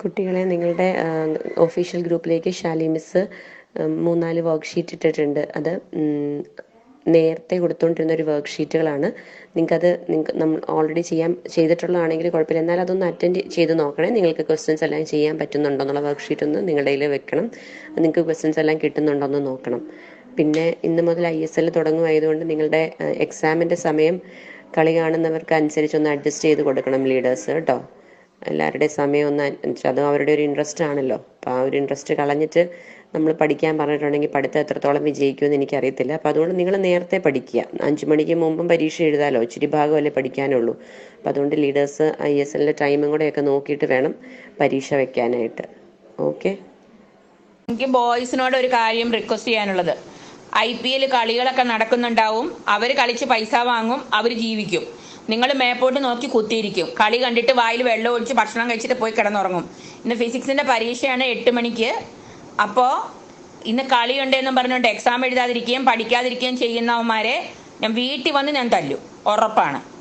കുട്ടികളെ നിങ്ങളുടെ ഒഫീഷ്യൽ ഗ്രൂപ്പിലേക്ക് ഷാലി മിസ് മൂന്നാൽ വർക്ക്ഷീറ്റ് ഇട്ടിട്ടുണ്ട്. അത് നേരത്തെ കൊടുത്തുകൊണ്ടിരുന്ന ഒരു വർക്ക്ഷീറ്റുകളാണ് നിങ്ങൾക്കത് നിങ്ങൾക്ക് നമ്മൾ ഓൾറെഡി ചെയ്യാൻ ചെയ്തിട്ടുള്ളതാണെങ്കിൽ കുഴപ്പമില്ല. എന്നാൽ അതൊന്ന് അറ്റൻഡ് ചെയ്ത് നോക്കണേ. നിങ്ങൾക്ക് ക്വസ്റ്റ്യൻസ് എല്ലാം ചെയ്യാൻ പറ്റുന്നുണ്ടോ എന്നുള്ള വർക്ക്ഷീറ്റ് ഒന്ന് നിങ്ങളുടെ കയ്യിൽ വെക്കണം. നിങ്ങൾക്ക് ക്വസ്റ്റ്യൻസ് എല്ലാം കിട്ടുന്നുണ്ടോ എന്ന് നോക്കണം. പിന്നെ ഇന്ന് മുതൽ ഐ എസ് എൽ തുടങ്ങുമായതുകൊണ്ട് നിങ്ങളുടെ എക്സാമിന്റെ സമയം കളി കാണുന്നവർക്ക് അനുസരിച്ച് ഒന്ന് അഡ്ജസ്റ്റ് ചെയ്ത് കൊടുക്കണം ലീഡേഴ്സ് കേട്ടോ. എല്ലാവരുടെയും സമയം ഒന്ന് അത് അവരുടെ ഒരു ഇൻട്രസ്റ്റ് ആണല്ലോ. അപ്പോൾ ആ ഒരു ഇൻട്രസ്റ്റ് കളഞ്ഞിട്ട് നമ്മൾ പഠിക്കാൻ പറഞ്ഞിട്ടുണ്ടെങ്കിൽ പഠിത്തം എത്രത്തോളം വിജയിക്കുമെന്ന് എനിക്കറിയത്തില്ല. അപ്പോൾ അതുകൊണ്ട് നിങ്ങൾ നേരത്തെ പഠിക്കുക. അഞ്ച് മണിക്ക് മുമ്പും പരീക്ഷ എഴുതാലോ? ഇച്ചിരി ഭാഗമല്ലേ പഠിക്കാനുള്ളൂ. അപ്പം അതുകൊണ്ട് ലീഡേഴ്സ് ഐ എസ് എല്ലിന്റെ ടൈമും കൂടെയൊക്കെ നോക്കിയിട്ട് വേണം പരീക്ഷ വെക്കാനായിട്ട്. ഓക്കെ എനിക്ക് ബോയ്സിനോട് ഒരു കാര്യം റിക്വസ്റ്റ് ചെയ്യാനുള്ളത്. ഐ പി എൽ കളികളൊക്കെ നടക്കുന്നുണ്ടാവും. അവർ കളിച്ച് പൈസ വാങ്ങും. അവർ ജീവിക്കും. നിങ്ങൾ മേപ്പോട്ട് നോക്കി കുത്തിയിരിക്കും. കളി കണ്ടിട്ട് വായിൽ വെള്ളം ഒഴിച്ച് ഭക്ഷണം കഴിച്ചിട്ട് പോയി കിടന്നുറങ്ങും. ഇന്ന് ഫിസിക്സിന്റെ പരീക്ഷയാണ് എട്ട് മണിക്ക്. അപ്പോൾ ഇന്ന് കളിയുണ്ട് എന്നും പറഞ്ഞുകൊണ്ട് എക്സാം എഴുതാതിരിക്കുകയും പഠിക്കാതിരിക്കുകയും ചെയ്യുന്നവന്മാരെ ഞാൻ വീട്ടിൽ വന്ന് ഞാൻ തല്ലും. ഉറപ്പാണ്.